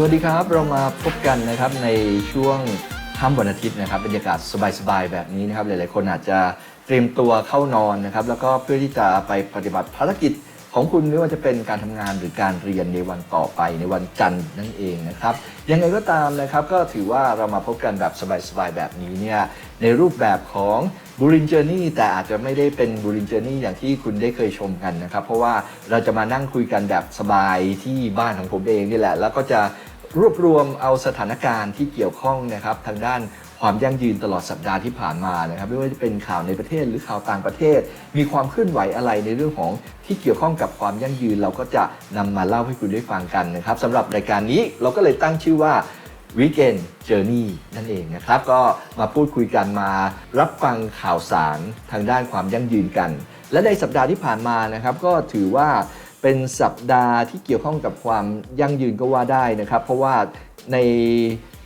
สวัสดีครับ เรามาพบกันนะครับในช่วงค่ำวันอาทิตย์นะครับบรรยากาศสบายๆแบบนี้นะครับหลายๆคนอาจจะเตรียมตัวเข้านอนนะครับแล้วก็เพื่อที่จะไปปฏิบัติภารกิจของคุณไม่ว่าจะเป็นการทำงานหรือการเรียนในวันต่อไปในวันจันทร์นั่นเองนะครับยังไงก็ตามนะครับก็ถือว่าเรามาพบกันแบบสบายๆแบบนี้เนี่ยในรูปแบบของบูรินเจอร์นี่แต่อาจจะไม่ได้เป็นบูรินเจอร์นี่อย่างที่คุณได้เคยชมกันนะครับ เพราะว่าเราจะมานั่งคุยกันแบบสบายที่บ้านของผมเองนี่แหละ แล้วก็จะ รวบรวมเอาสถานการณ์ที่เกี่ยวข้องนะครับทางด้านความยั่งยืนตลอดสัปดาห์ที่ผ่านมานะครับ ไม่ว่าจะเป็นข่าวในประเทศหรือข่าวต่างประเทศ มีความเคลื่อนไหวอะไรในเรื่องของที่เกี่ยวข้องกับความยั่งยืน เราก็จะนำมาเล่าให้คุณได้ฟังกันนะครับสำหรับรายการนี้เราก็เลยตั้งชื่อว่า Weekend Journey นั่นเองนะครับ ก็มาพูดคุยกันมารับฟังข่าวสารทางด้านความยั่งยืนกัน และในสัปดาห์ที่ผ่านมานะครับ ก็ถือว่า เป็นสัปดาห์ที่เกี่ยวข้องกับความยั่งยืนก็ว่าได้นะครับ เพราะว่าใน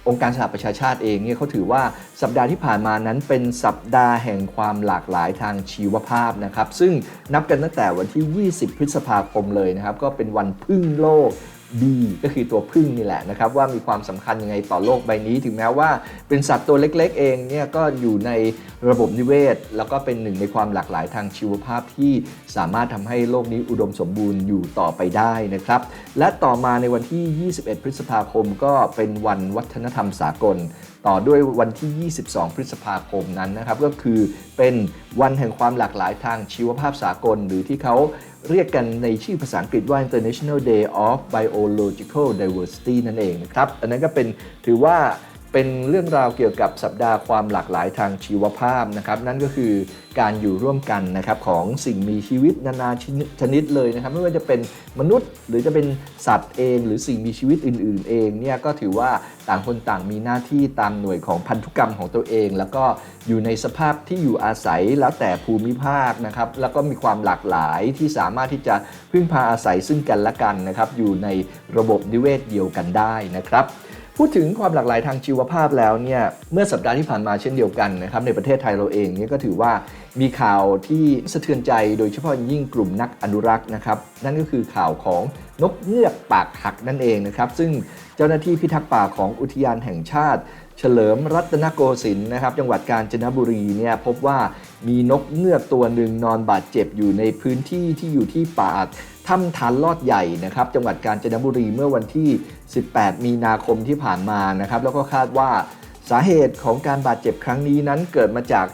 องค์การสหประชาชาติเองเนี่ยเขาถือว่าสัปดาห์ที่ผ่านมานั้นเป็นสัปดาห์แห่งความหลากหลายทางชีวภาพนะครับ ซึ่งนับกันตั้งแต่วันที่ 20 พฤษภาคมเลยนะครับ ก็เป็นวันพึ่งโลก ดีก็คือตัวพึ่งนี่แหละนะครับว่ามีความสำคัญยังไงต่อโลกใบนี้ ถึงแม้ว่าเป็นสัตว์ตัวเล็กๆ เองเนี่ยก็อยู่ในระบบนิเวศ แล้วก็เป็นหนึ่งในความหลากหลายทางชีวภาพที่สามารถทำให้โลกนี้อุดมสมบูรณ์อยู่ต่อไปได้นะครับ และต่อมาในวันที่ 21 พฤษภาคมก็เป็นวันวัฒนธรรมสากล ต่อด้วยวันที่ 22 พฤษภาคมนั้นนะครับก็คือเป็นวันแห่งความหลากหลายทางชีวภาพสากล หรือที่เขาเรียกกันในชื่อภาษาอังกฤษว่า International Day of Biological Diversity นั่นเองนะครับ อันนั้นก็เป็นถือว่า เป็นเรื่องราวเกี่ยวกับสัปดาห์ความหลากหลายทางชีวภาพนะครับ นั่นก็คือการอยู่ร่วมกันนะครับของสิ่งมีชีวิตนานาชนิดเลยนะครับ ไม่ว่าจะเป็นมนุษย์หรือจะเป็นสัตว์เอง หรือสิ่งมีชีวิตอื่น ๆ เองเนี่ยก็ถือว่าต่างคนต่างมีหน้าที่ตามหน่วยของพันธุกรรมของตัวเอง แล้วก็อยู่ในสภาพที่อยู่อาศัยแล้วแต่ภูมิภาคนะครับ แล้วก็มีความหลากหลายที่สามารถที่จะพึ่งพาอาศัยซึ่งกันและกันนะครับ อยู่ในระบบนิเวศเดียวกันได้นะครับ พูดถึงความหลากหลายทางชีวภาพแล้วเนี่ยเมื่อสัปดาห์ที่ผ่านมาเช่นเดียวกันนะครับในประเทศไทยเราเองเนี่ยก็ถือว่ามีข่าวที่สะเทือนใจโดยเฉพาะยิ่งกลุ่มนักอนุรักษ์นะครับนั่นก็คือข่าวของนกเงือกปากหักนั่นเองนะครับซึ่งเจ้าหน้าที่พิทักษ์ป่าของอุทยานแห่งชาติ เฉลิมรัตนโกสินทร์นะครับจังหวัดกาญจนบุรีเนี่ยพบว่ามีนกเงือกตัวหนึ่งนอนบาดเจ็บอยู่ในพื้นที่ที่อยู่ที่ป่า ถ้ำทานลอดใหญ่นะครับจังหวัดกาญจนบุรีเมื่อวันที่ 18 มีนาคมที่ผ่านมานะครับแล้วก็คาดว่าสาเหตุของการบาดเจ็บครั้งนี้นั้นเกิดมาจาก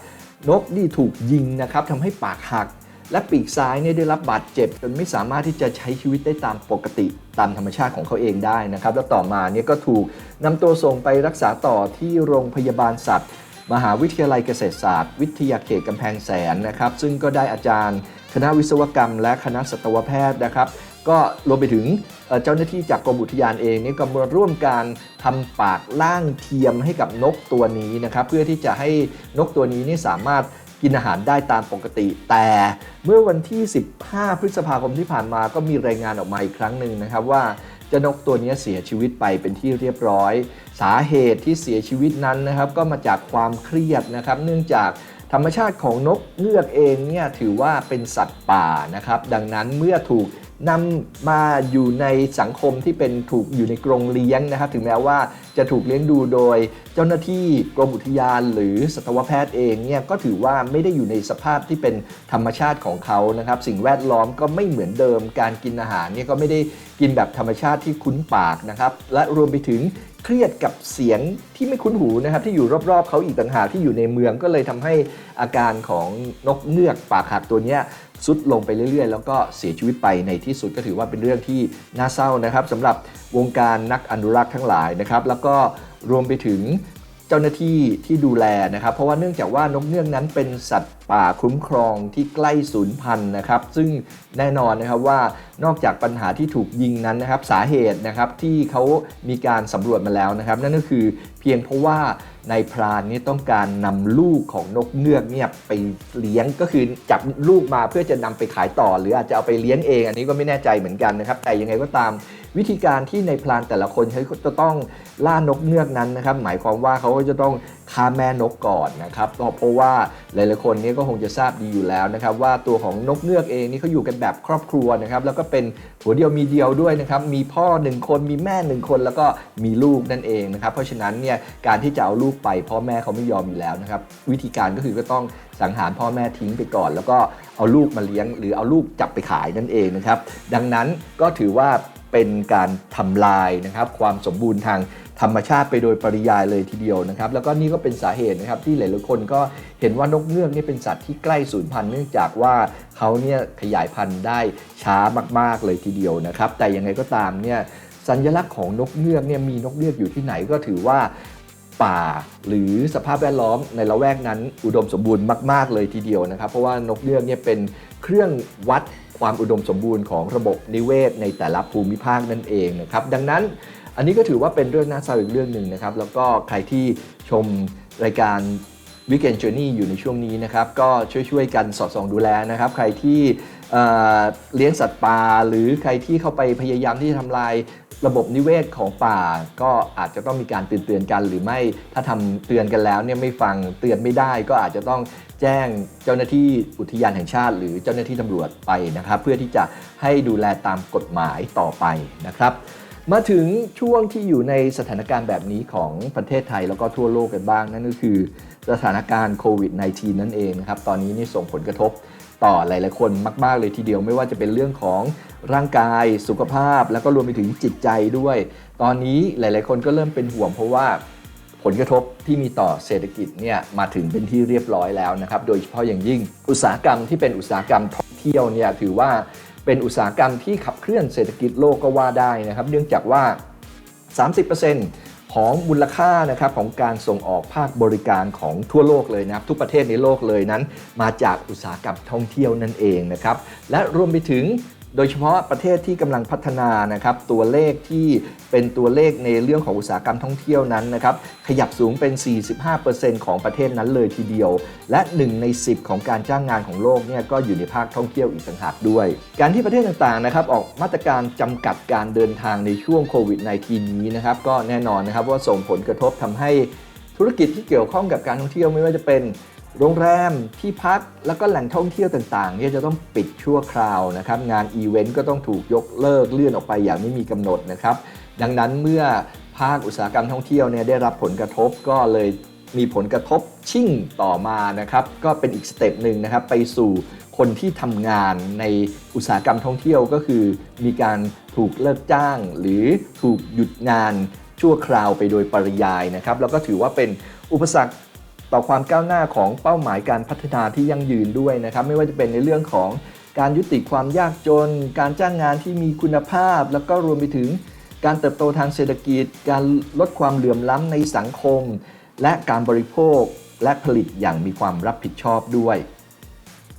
นกที่ถูกยิงนะครับทำให้ปากหัก และปีกซ้ายเนี่ยได้รับบาดเจ็บ จนไม่สามารถที่จะใช้ชีวิตได้ตามปกติตามธรรมชาติของเขาเองได้นะครับ แล้วต่อมาเนี่ยก็ถูกนำตัวส่งไปรักษาต่อที่โรงพยาบาลสัตว์ มหาวิทยาลัยเกษตรศาสตร์ วิทยาเขตกำแพงแสนนะครับ ซึ่งก็ได้อาจารย์ คณะวิศวกรรม และคณะสัตวแพทย์นะครับ ก็รวมไปถึงเจ้าหน้าที่จากกรมอุทยานเองนี่ก็มาร่วมการทำปากล่างเทียมให้กับนกตัวนี้นะครับ เพื่อที่จะให้นกตัวนี้นี่สามารถกินอาหารได้ตามปกติ แต่เมื่อวันที่ 15 พฤษภาคมที่ผ่านมาก็มีรายงานออกมาอีกครั้งหนึ่งนะครับว่าเจ้านกตัวนี้เสียชีวิตไปเป็นที่เรียบร้อย สาเหตุที่เสียชีวิตนั้นนะครับ ก็มาจากความเครียดนะครับ เนื่องจาก ธรรมชาติของนกเงือกเองเนี่ยถือว่าเป็นสัตว์ป่านะครับ ดังนั้นเมื่อถูกนำมาอยู่ในสังคมที่เป็นถูกอยู่ในกรงเลี้ยงนะครับ ถึงแม้ว่าจะถูกเลี้ยงดูโดยเจ้าหน้าที่กรมอุทยานหรือสัตวแพทย์เองเนี่ยก็ถือว่าไม่ได้อยู่ในสภาพที่เป็นธรรมชาติของเขานะครับ สิ่งแวดล้อมก็ไม่เหมือนเดิมการกินอาหารเนี่ยก็ไม่ได้กินแบบธรรมชาติที่คุ้นปากนะครับ และรวมไปถึง เครียดกับเสียงที่ไม่คุ้นหูนะครับที่อยู่รอบๆเขาอีกต่างหากที่อยู่ในเมืองก็เลยทำให้อาการของนกเงือกปากหักตัวนี้สุดลงไปเรื่อยๆ แล้วก็เสียชีวิตไปในที่สุดก็ถือว่าเป็นเรื่องที่น่าเศร้านะครับสำหรับวงการนักอนุรักษ์ทั้งหลายนะครับ แล้วก็รวมไปถึง เจ้าหน้าที่ที่ดูแลนะครับ เพราะว่าเนื่องจากว่านกเงือกนั้นเป็นสัตว์ป่าคุ้มครองที่ใกล้สูญพันธุ์นะครับ ซึ่งแน่นอนนะครับว่านอกจากปัญหาที่ถูกยิงนั้นนะครับสาเหตุนะครับที่เขามีการสำรวจมาแล้วนะครับ นั่นก็คือเพียงเพราะว่านายพรานนี่ต้องการนำลูกของนกเงือกเนี่ยไปเลี้ยงก็คือจับลูกมาเพื่อจะนำไปขายต่อ หรืออาจจะเอาไปเลี้ยงเอง อันนี้ก็ไม่แน่ใจเหมือนกันนะครับ แต่ยังไงก็ตาม วิธีการที่ในพลานแต่ละคนเขาจะต้องล่านกเงือกนั้นนะครับ หมายความว่าเขาก็จะต้องฆ่าแม่นกก่อนนะครับเพราะว่าหลายๆคนนี้ก็คงจะทราบดีอยู่แล้วนะครับ ว่าตัวของนกเงือกเองนี่เขาอยู่กันแบบครอบครัวนะครับ แล้วก็เป็นหัวเดียวมีเดียวด้วยนะครับ มีพ่อหนึ่งคนมีแม่หนึ่งคน แล้วก็มีลูกนั่นเองนะครับ เพราะฉะนั้นเนี่ยการที่จะเอาลูกไปพ่อแม่เขาไม่ยอมอยู่แล้วนะครับ วิธีการก็คือก็ต้องสังหารพ่อแม่ทิ้งไปก่อน แล้วก็เอาลูกมาเลี้ยง หรือเอาลูกจับไปขายนั่นเองนะครับ ดังนั้นก็ถือว่า เป็นการทำลายนะครับความสมบูรณ์ทางธรรมชาติไปโดยปริยายเลยทีเดียวนะครับแล้วก็นี่ก็เป็นสาเหตุนะครับที่หลายๆคนก็เห็นว่านกเงือกนี่เป็นสัตว์ที่ใกล้สูญพันธุ์เนื่องจากว่าเขาเนี่ยขยายพันธุ์ได้ช้ามากๆเลยทีเดียวนะครับแต่ยังไงก็ตามเนี่ยสัญลักษณ์ของนกเงือกเนี่ยมีนกเงือกอยู่ที่ไหนก็ถือว่าป่าหรือสภาพแวดล้อมในละแวกนั้นอุดมสมบูรณ์มาก ๆ เลยทีเดียวนะครับ เพราะว่านกเงือกเนี่ยเป็นเครื่องวัด ความอุดมสมบูรณ์ของระบบนิเวศในแต่ละภูมิภาคนั่นเองนะครับดังนั้นอันนี้ก็ถือว่าเป็นเรื่องน่าเศร้าอีกเรื่องหนึ่งนะครับ แล้วก็ใครที่ชมรายการ Weekend Journey อยู่ในช่วงนี้นะครับ ก็ช่วยๆกันสอดส่องดูแลนะครับ ใครที่เเลี้ยงสัตว์ป่าหรือใครที่เข้าไปพยายามที่จะทำลายระบบนิเวศของป่า ก็อาจจะต้องมีการเตือนๆกัน หรือไม่ถ้าทำเตือนกันแล้วเนี่ยไม่ฟังเตือนไม่ได้ ก็อาจจะต้อง แจ้งเจ้าหน้าที่อุทยานแห่งชาติ หรือเจ้าหน้าที่ตำรวจไปนะครับ เพื่อที่จะให้ดูแลตามกฎหมายต่อไปนะครับ มาถึงช่วงที่อยู่ในสถานการณ์แบบนี้ของประเทศไทยแล้วก็ทั่วโลกกันบ้าง นั่นก็คือสถานการณ์โควิด -19 นั่นเองนะครับ ตอนนี้นี่ส่งผลกระทบต่อหลาย ๆ คนมาก ๆ เลยทีเดียวไม่ว่าจะเป็นเรื่องของร่างกายสุขภาพ แล้วก็รวมไปถึงจิตใจด้วย ตอนนี้หลาย ๆ คนก็เริ่มเป็นห่วงเพราะว่า ผลกระทบที่มีต่อเศรษฐกิจเนี่ยมาถึงเป็นที่เรียบร้อยแล้วนะครับ โดยเฉพาะอย่างยิ่งอุตสาหกรรมที่เป็นอุตสาหกรรมท่องเที่ยวเนี่ยถือว่าเป็นอุตสาหกรรมที่ขับเคลื่อนเศรษฐกิจโลกก็ว่าได้นะครับ เนื่องจากว่า 30%ของมูลค่านะครับของการส่งออกภาคบริการของทั่วโลกเลยนะครับ ทุกประเทศในโลกเลยนั้น มาจากอุตสาหกรรมท่องเที่ยวนั่นเองนะครับและรวมไปถึง โดยเฉพาะประเทศที่กำลังพัฒนานะครับตัวเลขที่เป็นตัวเลขในเรื่องของอุตสาหกรรมท่องเที่ยวนั้นนะครับขยับสูงเป็น 45%ของประเทศนั้นเลยทีเดียว และ 1 ใน 10 ของการจ้างงานของโลกเนี่ยก็อยู่ในภาคท่องเที่ยวอีกต่างหากด้วย การที่ประเทศต่างๆนะครับออกมาตรการจำกัดการเดินทางในช่วงโควิด -19 นี้นะครับก็แน่นอนนะครับว่าส่งผลกระทบทำให้ธุรกิจที่เกี่ยวข้องกับการท่องเที่ยวไม่ว่าจะเป็น โรงแรมที่พักแล้วก็แหล่งท่องเที่ยวต่างๆเนี่ยจะต้องปิดชั่วคราวนะครับงานอีเวนต์ก็ต้องถูกยกเลิกเลื่อนออกไปอย่างไม่มีกำหนดนะครับ ดังนั้นเมื่อภาคอุตสาหกรรมท่องเที่ยวเนี่ยได้รับผลกระทบก็เลยมีผลกระทบชิ่งต่อมานะครับ ก็เป็นอีกสเต็ปหนึ่งนะครับ ไปสู่คนที่ทำงานในอุตสาหกรรมท่องเที่ยวก็คือ มีการถูกเลิกจ้าง หรือถูกหยุดงานชั่วคราวไปโดยปริยายนะครับ แล้วก็ถือว่าเป็นอุปสรรค ต่อความก้าวหน้าของเป้าหมายการพัฒนาที่ยั่งยืนด้วยนะครับ ไม่ว่าจะเป็นในเรื่องของการยุติความยากจน การจ้างงานที่มีคุณภาพ แล้วก็รวมไปถึงการเติบโตทางเศรษฐกิจ การลดความเหลื่อมล้ำในสังคม และการบริโภคและผลิตอย่างมีความรับผิดชอบด้วย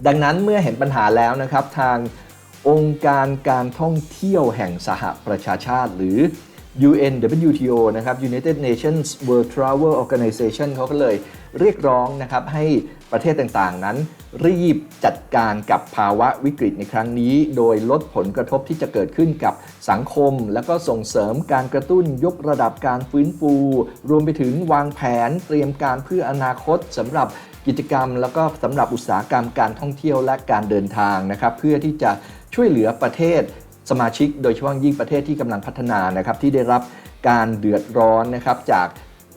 ดังนั้นเมื่อเห็นปัญหาแล้วนะครับ ทางองค์การการท่องเที่ยวแห่งสหประชาชาติ หรือ UNWTO นะครับ United Nations World Travel Organization เขาก็เลย เรียกร้องนะครับให้ประเทศต่างๆ นั้น รีบจัดการกับภาวะวิกฤตในครั้งนี้ โดยลดผลกระทบที่จะเกิดขึ้นกับสังคม แล้วก็ส่งเสริมการกระตุ้นยกระดับการฟื้นฟู รวมไปถึงวางแผนเตรียมการเพื่ออนาคตสำหรับกิจกรรม แล้วก็สำหรับอุตสาหกรรมการท่องเที่ยวและการเดินทางนะครับเพื่อที่จะช่วยเหลือประเทศสมาชิก โดยเฉพาะยิ่งประเทศที่กำลังพัฒนานะครับที่ได้รับการเดือดร้อนนะครับจาก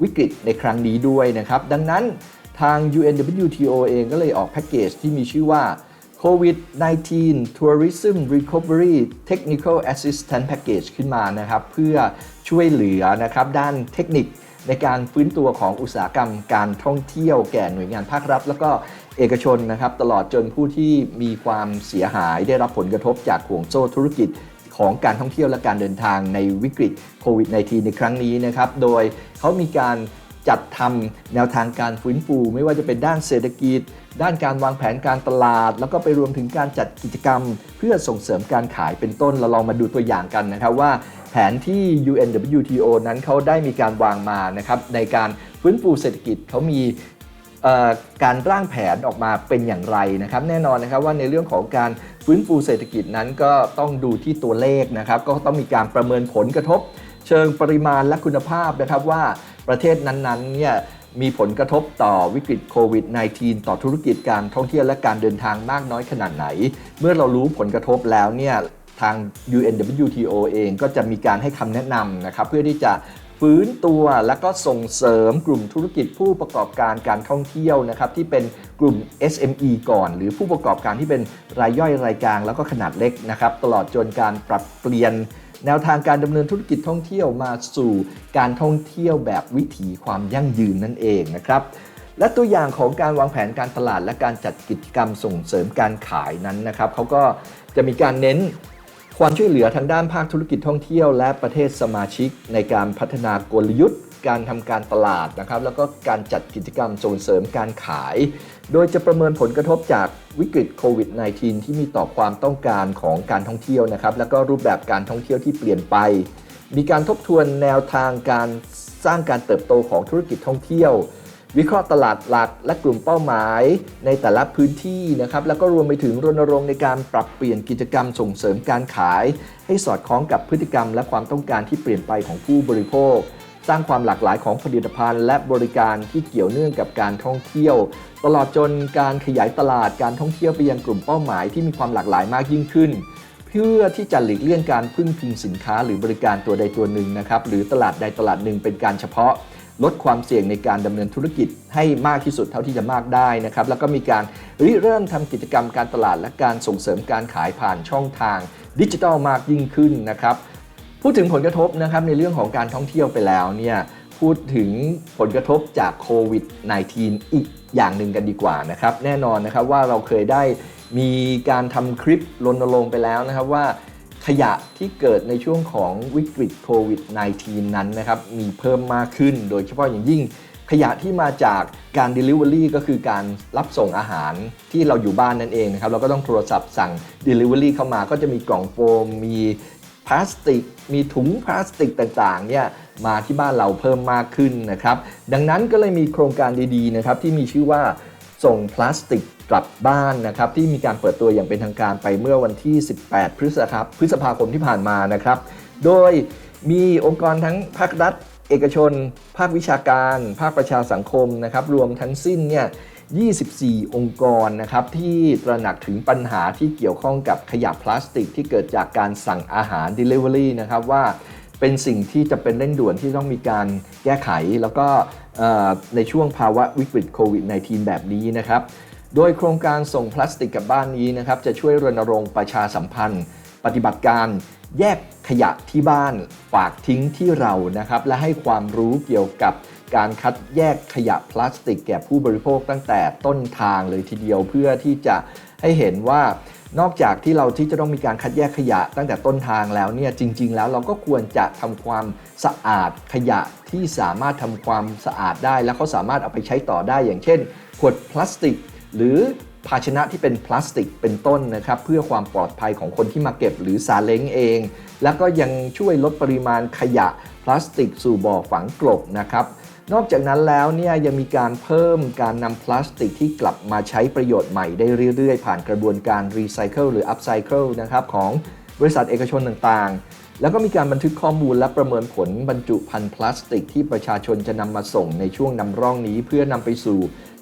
วิกฤตในครั้งนี้ด้วยนะครับ ดังนั้นทาง UNWTO เองก็เลยออกแพ็กเกจที่มีชื่อว่า COVID-19 Tourism Recovery Technical Assistance Package ขึ้นมานะครับ เพื่อช่วยเหลือนะครับด้านเทคนิคในการฟื้นตัวของอุตสาหกรรมการท่องเที่ยวแก่หน่วยงานภาครัฐ แล้วก็เอกชนนะครับ ตลอดจนผู้ที่มีความเสียหายได้รับผลกระทบจากห่วงโซ่ธุรกิจ ของการท่องเที่ยวและการเดินทางในวิกฤตโควิด -19 ในครั้งนี้นะครับ โดยเขามีการจัดทำแนวทางการฟื้นฟู ไม่ว่าจะเป็นด้านเศรษฐกิจ ด้านการวางแผนการตลาด แล้วก็ไปรวมถึงการจัดกิจกรรม เพื่อส่งเสริมการขายเป็นต้นเราลองมาดูตัวอย่างกันนะครับว่าแผนที่ UNWTO นั้นเขาได้มีการวางมานะครับในการฟื้นฟูเศรษฐกิจเขามี การร่างแผนออกมาเป็นอย่างไรนะครับ แน่นอนนะครับว่าในเรื่องของการฟื้นฟูเศรษฐกิจนั้นก็ต้องดูที่ตัวเลขนะครับ ก็ต้องมีการประเมินผลกระทบ เชิงปริมาณและคุณภาพนะครับว่าประเทศนั้นๆเนี่ยมีผลกระทบต่อวิกฤตโควิด -19 ต่อธุรกิจการท่องเที่ยวและการเดินทางมากน้อยขนาดไหน เมื่อเรารู้ผลกระทบแล้วเนี่ยทาง UNWTO เองก็จะมีการให้คำแนะนำนะครับเพื่อที่จะ ฟื้นตัวและก็ส่งเสริมกลุ่มธุรกิจผู้ประกอบการการท่องเที่ยวนะครับที่เป็นกลุ่ม SME ก่อน หรือผู้ประกอบการที่เป็นรายย่อยรายกลาง แล้วก็ขนาดเล็กนะครับตลอดจนการปรับเปลี่ยนแนวทางการดำเนินธุรกิจท่องเที่ยวมาสู่การท่องเที่ยวแบบวิถีความยั่งยืนนั่นเองนะครับ และตัวอย่างของการวางแผนการตลาดและการจัดกิจกรรมส่งเสริมการขายนั้นนะครับเขาก็จะมีการเน้น ความช่วยเหลือทางด้านภาคธุรกิจท่องเที่ยว และประเทศสมาชิกในการพัฒนากลยุทธ์ การทำการตลาดนะครับ แล้วก็การจัดกิจกรรมส่งเสริมการขาย โดยจะประเมินผลกระทบจากวิกฤตโควิด -19 ที่มีต่อความต้องการของการท่องเที่ยวนะครับ แล้วก็รูปแบบการท่องเที่ยวที่เปลี่ยนไป มีการทบทวนแนวทางการสร้างการเติบโตของธุรกิจท่องเที่ยว วิเคราะห์ตลาดหลักและกลุ่มเป้าหมายในแต่ละพื้นที่นะครับแล้วก็รวมไปถึงรณรงค์ในการปรับเปลี่ยนกิจกรรมส่งเสริมการขาย ให้สอดคล้องกับพฤติกรรม และความต้องการที่เปลี่ยนไปของผู้บริโภค สร้างความหลากหลายของผลิตภัณฑ์ และบริการที่เกี่ยวเนื่องกับการท่องเที่ยว ตลอดจนการขยายตลาดการท่องเที่ยวไปยังกลุ่มเป้าหมายที่มีความหลากหลายมากยิ่งขึ้นเพื่อที่จะหลีกเลี่ยงการพึ่งพิงสินค้าหรือบริการตัวใดตัวหนึ่งนะครับหรือตลาดใดตลาดหนึ่งเป็นการเฉพาะ ลดความเสี่ยงในการดำเนินธุรกิจให้มากที่สุดเท่าที่จะมากได้นะครับแล้วก็มีการริเริ่มทำกิจกรรมการตลาดและการส่งเสริมการขายผ่านช่องทางดิจิทัลมากยิ่งขึ้นนะครับพูดถึงผลกระทบนะครับในเรื่องของการท่องเที่ยวไปแล้วเนี่ยพูดถึงผลกระทบจากโควิด -19 อีกอย่างหนึ่งกันดีกว่านะครับแน่นอนนะครับว่าเราเคยได้มีการทำคลิปรณรงค์ไปแล้วนะครับว่า ขยะที่เกิดในช่วงของวิกฤตโควิด -19 นั้นนะครับมีเพิ่มมากขึ้น โดยเฉพาะอย่างยิ่งขยะที่มาจากการ Delivery ก็คือการรับส่งอาหารที่เราอยู่บ้านนั่นเองนะครับเราก็ต้องโทรศัพท์สั่ง Delivery เข้ามาก็จะมีกล่องโฟม มีพลาสติก มีถุงพลาสติกต่างๆเนี่ยมาที่บ้านเราเพิ่มมากขึ้นนะครับ ดังนั้นก็เลยมีโครงการดีๆนะครับที่มีชื่อว่า ส่งพลาสติกกลับบ้านนะครับที่มีการเปิดตัวอย่างเป็นทางการไปเมื่อวันที่ 18 พฤษภาพฤษภาคมที่ผ่านมานะครับ โดยมีองค์กรทั้งภาครัฐ เอกชน ภาควิชาการ ภาคประชาสังคมนะครับรวมทั้งสิ้นเนี่ย 24 องค์กรนะครับที่ตระหนักถึงปัญหาที่เกี่ยวข้องกับขยะพลาสติกที่เกิดจากการสั่งอาหาร Delivery นะครับว่า เป็นสิ่งที่จะเป็นเร่งด่วนที่ต้องมีการแก้ไข แล้วก็ในช่วงภาวะวิกฤตโควิด -19 แบบนี้นะครับ โดยโครงการส่งพลาสติกกลับบ้านนี้นะครับ จะช่วยรณรงค์ประชาสัมพันธ์ ปฏิบัติการแยกขยะที่บ้านฝากทิ้งที่เรานะครับ และให้ความรู้เกี่ยวกับการคัดแยกขยะพลาสติกแก่ผู้บริโภคตั้งแต่ต้นทางเลยทีเดียวเพื่อที่จะให้เห็นว่า นอกจากที่เราที่จะต้องมีการคัดแยกขยะตั้งแต่ต้นทางแล้วเนี่ยจริง ๆ แล้วเราก็ควรจะทำความสะอาดขยะที่สามารถทำความสะอาดได้ แล้วเขาสามารถเอาไปใช้ต่อได้อย่างเช่น ขวดพลาสติก หรือภาชนะที่เป็นพลาสติกเป็นต้นนะครับ เพื่อความปลอดภัยของคนที่มาเก็บหรือซาเล้งเอง แล้วก็ยังช่วยลดปริมาณขยะพลาสติกสู่บ่อฝังกลบนะครับ นอกจากนั้นแล้วเนี่ยยังมีการเพิ่มการนำพลาสติกที่กลับมาใช้ประโยชน์ใหม่ได้เรื่อยๆ ผ่านกระบวนการรีไซเคิลหรืออัพไซเคิลนะครับของบริษัทเอกชนต่างๆ แล้วก็มีการบันทึกข้อมูลและประเมินผลบรรจุภัณฑ์พลาสติกที่ประชาชนจะนำมาส่งในช่วงนำร่องนี้ เพื่อนำไปสู่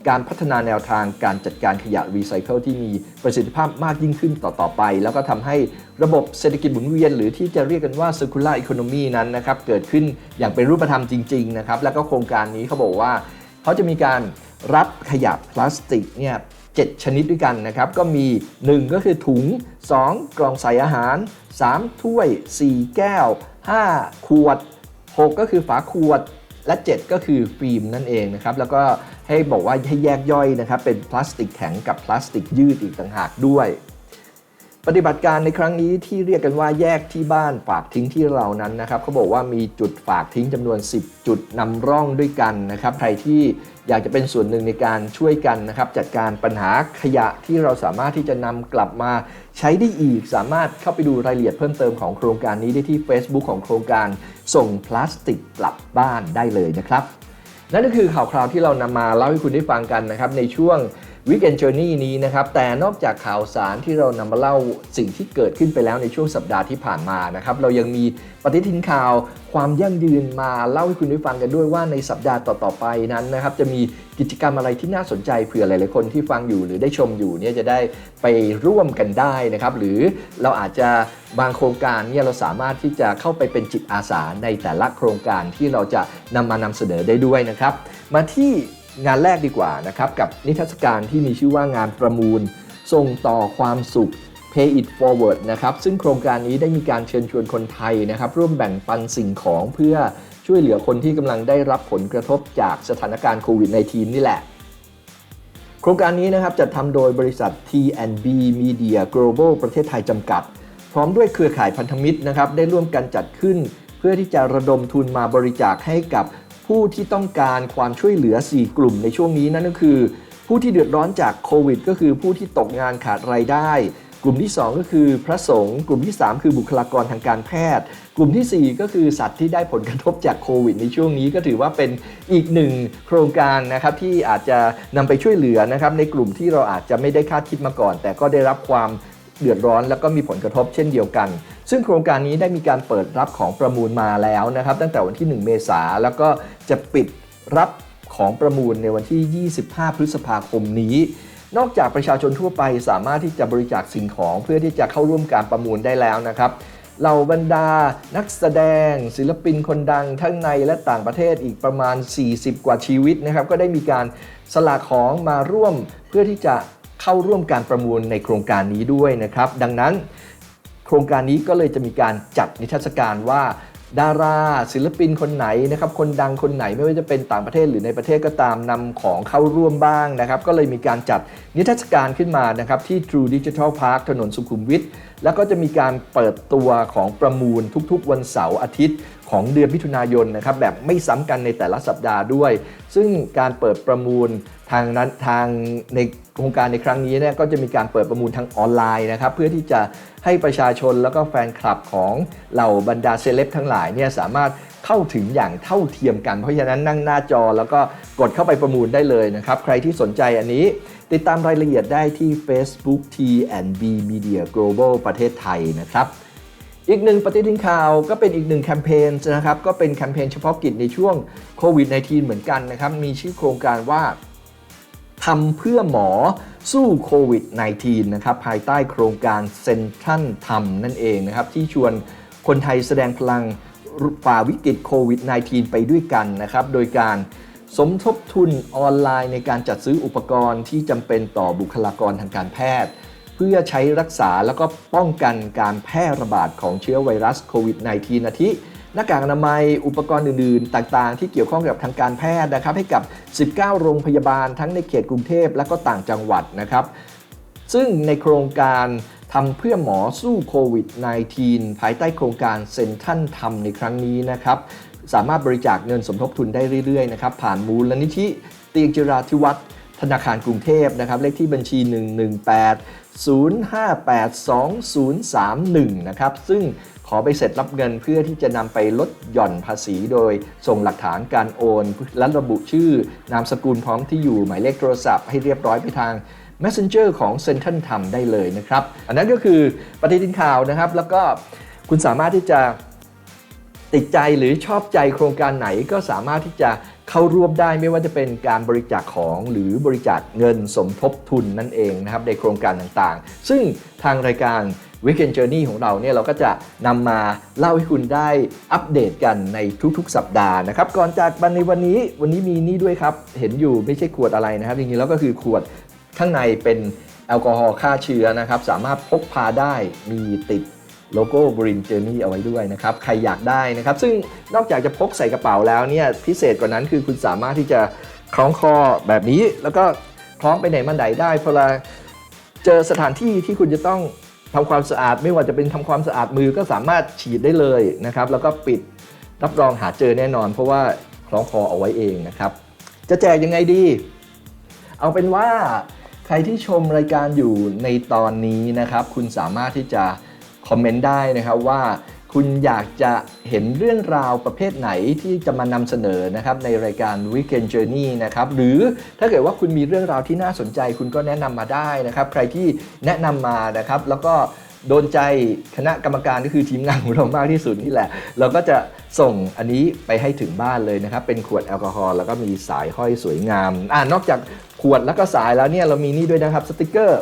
การพัฒนาแนวทางการจัดการขยะรีไซเคิลที่มีประสิทธิภาพมากยิ่งขึ้นต่อๆไป แล้วก็ทำให้ระบบเศรษฐกิจหมุนเวียน หรือที่จะเรียกกันว่า circular economy นั้นนะครับเกิดขึ้นอย่างเป็นรูปธรรมจริงๆนะครับแล้วก็โครงการนี้เขาบอกว่า เขาจะมีการรับขยะพลาสติกเนี่ย7ชนิดด้วยกันนะครับ ก็มี 1 ก็คือถุง 2 กล่องใส่อาหาร 3 ถ้วย 4 แก้ว 5 ขวด 6 ก็คือฝาขวดและ 7 ก็คือฟิล์มนั่นเองนะครับ แล้วก็ ให้บอกว่าให้แยกย่อยนะครับเป็นพลาสติกแข็งกับพลาสติกยืดอีกต่างหากด้วย ปฏิบัติการในครั้งนี้ที่เรียกกันว่าแยกที่บ้านฝากทิ้งที่เรานั้นนะครับเขาบอกว่ามีจุดฝากทิ้งจำนวน 10 จุดนำร่องด้วยกันนะครับใครที่อยากจะเป็นส่วนหนึ่งในการช่วยกันนะครับจัดการปัญหาขยะที่เราสามารถที่จะนำกลับมาใช้ได้อีก สามารถเข้าไปดูรายละเอียดเพิ่มเติมของโครงการนี้ได้ที่ Facebook ของโครงการส่งพลาสติกกลับบ้านได้เลยนะครับ นั่นก็คือข่าวคราวที่เรานำมาเล่าให้คุณได้ฟังกันนะครับในช่วง Weekend Journey นี้นะครับ แต่นอกจากข่าวสารที่เรานำมาเล่าสิ่งที่เกิดขึ้นไปแล้วในช่วงสัปดาห์ที่ผ่านมานะครับ เรายังมีปฏิทินข่าวความยั่งยืนมาเล่าให้คุณได้ฟังกันด้วยว่าในสัปดาห์ต่อๆไปนั้นนะครับจะมีกิจกรรมอะไรที่น่าสนใจเผื่อหลายๆคนที่ฟังอยู่หรือได้ชมอยู่เนี่ยจะได้ไปร่วมกันได้นะครับหรือเราอาจจะบางโครงการเนี่ยเราสามารถที่จะเข้าไปเป็นจิตอาสาในแต่ละโครงการที่เราจะนำมานำเสนอได้ด้วยนะครับ มาที่ งานแรกดีกว่านะครับกับนิทรรศการที่มีชื่อว่างานประมูล ส่งต่อความสุข Pay it forward นะครับซึ่งโครงการนี้ได้มีการเชิญชวนคนไทยนะครับร่วมแบ่งปันสิ่งของเพื่อช่วยเหลือคนที่กำลังได้รับผลกระทบจากสถานการณ์โควิด -19 นี่แหละ โครงการนี้นะครับจัดทำโดยบริษัท T&B Media Global ประเทศไทยจำกัด พร้อมด้วยเครือข่ายพันธมิตรนะครับได้ร่วมกันจัดขึ้น เพื่อที่จะระดมทุนมาบริจาคให้กับ ผู้ที่ต้องการความช่วยเหลือ 4 กลุ่มในช่วงนี้นั่นก็คือ ผู้ที่เดือดร้อนจากโควิด ก็คือผู้ที่ตกงานขาดรายได้ กลุ่มที่ 2 ก็คือพระสงฆ์กลุ่มที่ 3 คือบุคลากรทางการแพทย์ กลุ่มทีสี่4 ก็คือสัตว์ที่ได้ผลกระทบจากโควิด ในช่วงนี้ก็ถือว่าเป็นอีกหนึ่งโครงการนะครับที่อาจจะนำไปช่วยเหลือนะครับในกลุ่มที่เราอาจจะไม่ได้คาดคิดมาก่อน แต่ก็ได้รับความเดือดร้อนแล้วก็มีผลกระทบเช่นเดียวกัน ซึ่งโครงการนี้ได้มีการเปิดรับของประมูลมาแล้วนะครับ ตั้งแต่วันที่ 1 เมษาแล้วก็จะปิดรับของประมูลในวันที่ 25 พฤษภาคมนี้ นอกจากประชาชนทั่วไปสามารถที่จะบริจาคสิ่งของเพื่อที่จะเข้าร่วมการประมูลได้แล้วนะครับเหล่าบรรดานักแสดง ศิลปินคนดังทั้งในและต่างประเทศอีกประมาณ 40 กว่าชีวิตนะครับ ก็ได้มีการสละของมาร่วมเพื่อที่จะเข้าร่วมการประมูลในโครงการนี้ด้วยนะครับ ดังนั้น ครงการนี้ก็เลยจะมีการจัดนิทรรศการว่าดาราศิลปินคนไหนนะครับคนดังคนไหนไม่ว่าจะเป็นต่างประเทศหรือในประเทศก็ตามนำของเข้าร่วมบ้างนะครับ ก็เลยมีการจัดนิทรรศการขึ้นมานะครับที่ True Digital Park ถนนสุขุมวิทแล้วก็จะมีการเปิดตัวของประมูลทุกๆ วันเสาร์อาทิตย์ ของเดือนมิถุนายนนะครับแบบไม่ซ้ำกันในแต่ละสัปดาห์ด้วย ซึ่งการเปิดประมูลทางนั้นทางในโครงการในครั้งนี้เนี่ยก็จะมีการเปิดประมูลทางออนไลน์นะครับเพื่อที่จะให้ประชาชนแล้วก็แฟนคลับของเหล่าบรรดาเซเลบทั้งหลายเนี่ยสามารถเข้าถึงอย่างเท่าเทียมกัน เพราะฉะนั้นนั่งหน้าจอแล้วก็กดเข้าไปประมูลได้เลยนะครับ ใครที่สนใจอันนี้ ติดตามรายละเอียดได้ที่ Facebook T&B Media Global ประเทศไทยนะครับ อีกหนึ่งปฏิทินข่าวก็เป็นอีกหนึ่งแคมเปญนะครับก็เป็นแคมเปญเฉพาะกิจในช่วงโควิด -19 เหมือนกันนะครับมีชื่อโครงการว่าทำเพื่อหมอสู้โควิด -19 นะครับภายใต้โครงการเซนทันทำนั่นเองนะครับที่ชวนคนไทยแสดงพลังฝ่าวิกฤตโควิด -19 ไปด้วยกันนะครับโดยการสมทบทุนออนไลน์ในการจัดซื้ออุปกรณ์ที่จำเป็นต่อบุคลากรทางการแพทย์ พื่อใช้รักษาแล้วก็ป้องกันการแพร่ระบาดของเชื้อไวรัสโควิด -19 อาทิหน้ากากอนามัย อุปกรณ์อื่น ๆ ต่างๆ ที่เกี่ยวข้องกับทางการแพทย์นะครับ ให้กับ 19 โรงพยาบาลทั้งในเขตกรุงเทพและก็ต่างจังหวัดนะครับ ซึ่งในโครงการทำเพื่อหมอสู้โควิด -19 ภายใต้โครงการเซ็นทันทำในครั้งนี้นะครับ สามารถบริจาคเงินสมทบทุนได้เรื่อย ๆ นะครับ ผ่านมูลนิธิเตียงจิราธิวัฒน์ธนาคารกรุงเทพนะครับ เลขที่บัญชี 118 0582031 นะครับ ซึ่งขอไปเสร็จรับเงินเพื่อที่จะนำไปลดหย่อนภาษีโดย ส่งหลักฐานการโอน และระบุชื่อนามสกุลพร้อมที่อยู่หมายเลขโทรศัพท์ให้เรียบร้อยไปทาง Messenger ของ Central ทำได้เลยนะครับ อันนั้นก็คือปฏิทินข่าวนะครับ แล้วก็คุณสามารถที่จะ ติดใจหรือชอบใจโครงการไหนก็สามารถที่จะเข้าร่วมได้ไม่ว่าจะเป็นการบริจาคของหรือบริจาคเงินสมทบทุนนั่นเองนะครับในโครงการต่างๆ ซึ่งทางรายการ Weekend Journey ของเราเนี่ยเราก็จะนำมาเล่าให้คุณได้อัปเดตกันในทุกๆ สัปดาห์นะครับ ก่อนจากบันในวันนี้วันนี้มีนี่ด้วยครับ เห็นอยู่ไม่ใช่ขวดอะไรนะครับจริงๆแล้วก็คือขวดข้างในเป็นแอลกอฮอล์ฆ่าเชื้อนะครับ สามารถพกพาได้มีติด โลโก้บรินเจอร์นี่เอาไว้ด้วยนะครับ ใครอยากได้นะครับ ซึ่งนอกจากจะพกใส่กระเป๋าแล้วเนี่ยพิเศษกว่านั้นคือคุณสามารถที่จะคล้องคอแบบนี้ แล้วก็คล้องไปไหนมาไหนได้เพราะว่าเจอสถานที่ที่คุณจะต้องทำความสะอาด ไม่ว่าจะเป็นทำความสะอาดมือก็สามารถฉีดได้เลยนะครับ แล้วก็ปิดรับรองหาเจอแน่นอน เพราะว่าคล้องคอเอาไว้เองนะครับ จะแจกยังไงดี เอาเป็นว่าใครที่ชมรายการอยู่ในตอนนี้นะครับ คุณสามารถที่จะ คอมเมนต์ได้นะครับว่าคุณอยากจะเห็นเรื่องราวประเภทไหนที่จะมานำเสนอนะครับในรายการ Weekend Journey นะครับหรือถ้าเกิดว่าคุณมีเรื่องราวที่น่าสนใจ คุณก็แนะนำมาได้นะครับ ใครที่แนะนำมานะครับ แล้วก็โดนใจคณะกรรมการก็คือทีมงานของเรามากที่สุดนี่แหละ เราก็จะส่งอันนี้ไปให้ถึงบ้านเลยนะครับ เป็นขวดแอลกอฮอล์แล้วก็มีสายห้อยสวยงามอ่านอกจากขวดแล้วก็สายแล้วเนี่ยเรามีนี่ด้วยนะครับสติกเกอร์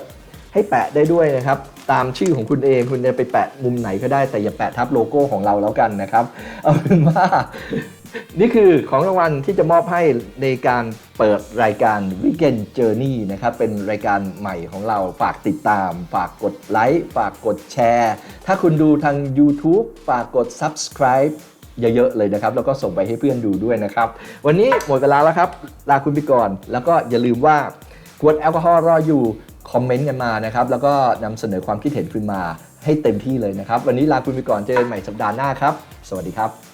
ให้แปะได้ด้วยนะครับ ตามชื่อของคุณเอง คุณจะไปแปะมุมไหนก็ได้แต่อย่าแปะทับโลโก้ของเราแล้วกันนะครับ เอาเป็นว่า นี่คือของรางวัลที่จะมอบให้ในการเปิดรายการ Weekend Journey นะครับ เป็นรายการใหม่ของเราฝากติดตาม ฝากกดไลค์ฝากกดแชร์ ถ้าคุณดูทาง YouTube ฝากกด Subscribe เยอะๆเลยนะครับ แล้วก็ส่งไปให้เพื่อนดูด้วยนะครับ วันนี้หมดเวลาแล้วครับ ลาคุณไปก่อน แล้วก็อย่าลืมว่าขวดแอลกอฮอล์รออยู่ คอมเมนต์กันมานะครับ แล้วก็นำเสนอความคิดเห็นขึ้นมาให้เต็มที่เลยนะครับ วันนี้ลาคุณไปก่อนเจอกันใหม่สัปดาห์หน้าครับ สวัสดีครับ